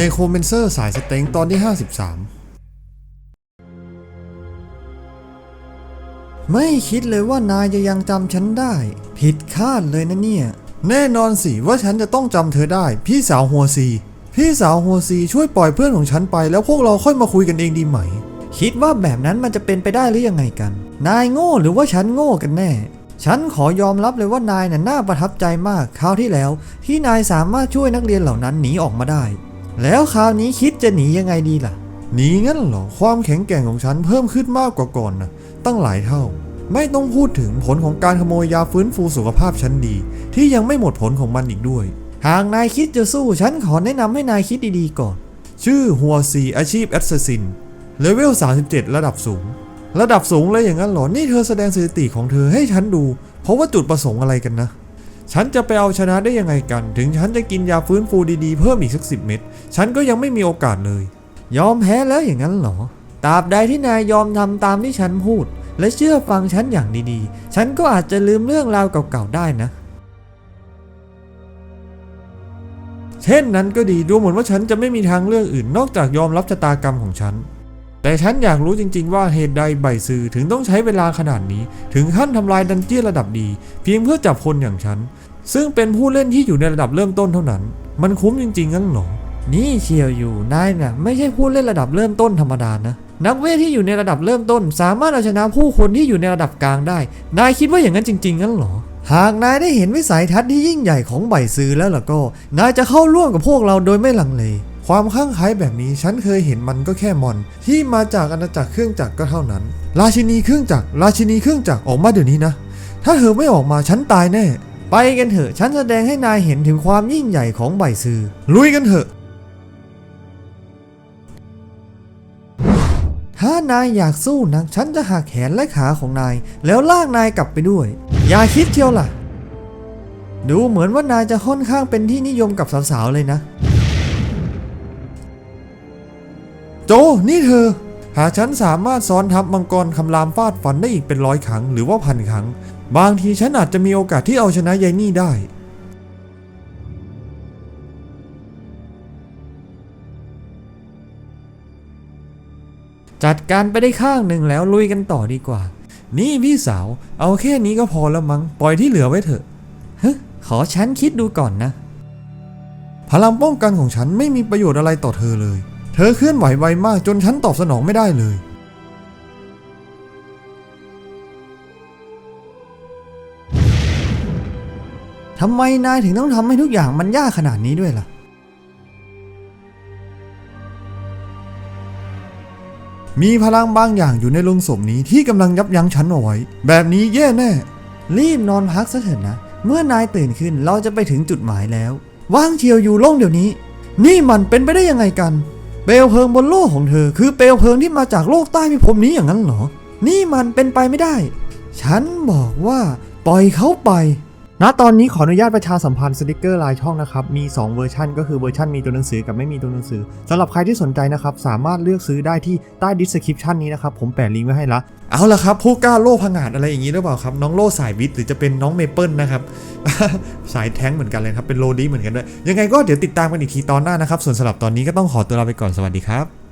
ในโคเมนเซอร์สายสเต็งตอนที่ 53 ไม่คิดเลยว่านายจะยังจำฉันได้ ผิดคาดเลยนะเนี่ย แน่นอนสิว่าฉันจะต้องจำเธอได้ พี่สาวหัวซี พี่สาวหัวซีช่วยปล่อยเพื่อนของฉันไปแล้วพวกเราค่อยมาคุยกันเองดีไหม คิดว่าแบบนั้นมันจะเป็นไปได้หรือยังไงกัน นายโง่หรือว่าฉันโง่กันแน่ฉันขอยอมรับเลยว่านายน่ะน่าประทับใจมากคราวที่แล้ว ที่นายสามารถช่วยนักเรียนเหล่านั้นหนีออกมาได้ แล้วคราวนี้คิดจะหนียังไงดีล่ะ หนีงั้นเหรอ ความแข็งแกร่งของฉันเพิ่มขึ้นมากกว่าก่อนนะตั้งหลายเท่า ไม่ต้องพูดถึงผลของการขโมยยาฟื้นฟูสุขภาพชั้นดี ที่ยังไม่หมดผลของมันอีกด้วย หากนายคิดจะสู้ฉันขอแนะนำให้นายคิดดีๆก่อน ชื่อหัวซีอาชีพแอสซัสซินเลเวล 37 ระดับสูง ระดับสูงเลยอย่างนั้นเหรอ นี่เธอแสดงสถิติของเธอให้ฉันดู เพราะว่าจุดประสงค์อะไรกันนะ ฉันจะไปเอาชนะได้ยังไงกัน ถึงฉันจะกินยาฟื้นฟูดีๆ เพิ่มอีกสักสิบเม็ด ฉันก็ยังไม่มีโอกาสเลย ยอมแพ้แล้วอย่างนั้นเหรอ ตราบใดที่นายยอมทำตามที่ฉันพูด และเชื่อฟังฉันอย่างดีๆ ฉันก็อาจจะลืมเรื่องราวเก่าๆได้นะ เช่นนั้นก็ดีดูเหมือนว่าฉันจะไม่มีทางเลือกอื่นนอกจากยอมรับชะตากรรมของฉันแต่ฉันอยากรู้จริง ๆ ว่าเหตุใดใบซือถึงต้องใช้เวลาขนาดนี้ ถึงขั้นทำลายดันเจี้ยนระดับดี เพียงเพื่อจับคนอย่างฉัน ซึ่งเป็นผู้เล่นที่อยู่ในระดับเริ่มต้นเท่านั้น มันคุ้มจริงๆงั้นเหรอ นี่เชียวอยู่นายน่ะไม่ใช่ผู้เล่นระดับเริ่มต้นธรรมดานะ นักเวทที่อยู่ในระดับเริ่มต้น สามารถเอาชนะผู้คนที่อยู่ในระดับกลางได้ นายคิดว่าอย่างนั้นจริงๆงั้นเหรอ หากนายได้เห็นวิสัยทัศน์ที่ยิ่งใหญ่ของใบซือแล้วล่ะก็ นายจะเข้าร่วมกับพวกเราโดยไม่ลังเล ความข้างไคล้แบบนี้ฉันเคยเห็นมันก็แค่มอน ที่มาจากอาณาจักรเครื่องจักรก็เท่านั้น ราชินีเครื่องจักร ราชินีเครื่องจักรออกมาเดี๋ยวนี้นะ ถ้าเธอไม่ออกมาฉันตายแน่ ไปกันเถอะ ฉันแสดงให้นายเห็นถึงความยิ่งใหญ่ของใบซือ ลุยกันเถอะ ถ้านายอยากสู้นัก ฉันจะหักแขนและขาของนาย แล้วลากนายกลับไปด้วย อย่าคิดเที่ยวล่ะ ดูเหมือนว่านายจะค่อนข้างเป็นที่นิยมกับสาวๆเลยนะ โจ นี่เธอ หากฉันสามารถซ้อนทับมังกรคำรามฟาดฟันได้อีกเป็นร้อยครั้งหรือว่าพันครั้ง บางทีฉันอาจจะมีโอกาสที่เอาชนะยายนี่ได้ จัดการไปได้ข้างหนึ่งแล้วลุยกันต่อดีกว่า นี่พี่สาว เอาแค่นี้ก็พอแล้วมั้งปล่อยที่เหลือไว้เถอะเฮ้ขอฉันคิดดูก่อนนะ พลังป้องกันของฉันไม่มีประโยชน์อะไรต่อเธอเลย เธอเคลื่อนไหวไวมากจนฉันตอบสนองไม่ได้เลย ทำไมนายถึงต้องทำให้ทุกอย่างมันยากขนาดนี้ด้วยล่ะ มีพลังบางอย่างอยู่ในลงศพนี้ที่กำลังยับยั้งฉันเอาไว้ แบบนี้แย่แน่ รีบนอนพักซะเถอะนะ เมื่อนายตื่นขึ้นเราจะไปถึงจุดหมายแล้ว ว่างเชียวอยู่โล่งเดี๋ยวนี้ นี่มันเป็นไปได้ยังไงกัน เปลวเพลิงบนโลกของเธอ คือเปลวเพลิงที่มาจากโลกใต้พิภพนี้อย่างนั้นเหรอ นี่มันเป็นไปไม่ได้ ฉันบอกว่า ปล่อยเขาไป ณตอนนี้ขออนุญาตประชาสัมพันธ์สติกเกอร์ลายช่องนะครับ มี 2 เวอร์ชันก็คือเวอร์ชันมีตัวหนังสือกับไม่มีตัวหนังสือสำหรับใครที่สนใจนะครับ สามารถเลือกซื้อได้ที่ใต้ดิสคริปชันนี้นะครับ ผมแปะลิงก์ไว้ให้ละ เอาละครับ ผู้กล้าโล่พังงาดอะไรอย่างนี้หรือเปล่าครับ น้องโล่สายวิทย์หรือจะเป็นน้องเมเปิลนะครับ สายแท้งเหมือนกันเลยครับเป็นโลดีเหมือนกันด้วยยังไงก็เดี๋ยวติดตามกันอีกทีตอนหน้านะครับส่วนสำหรับตอนนี้ก็ต้องขอตัวลาไปก่อนสวัสดีครับ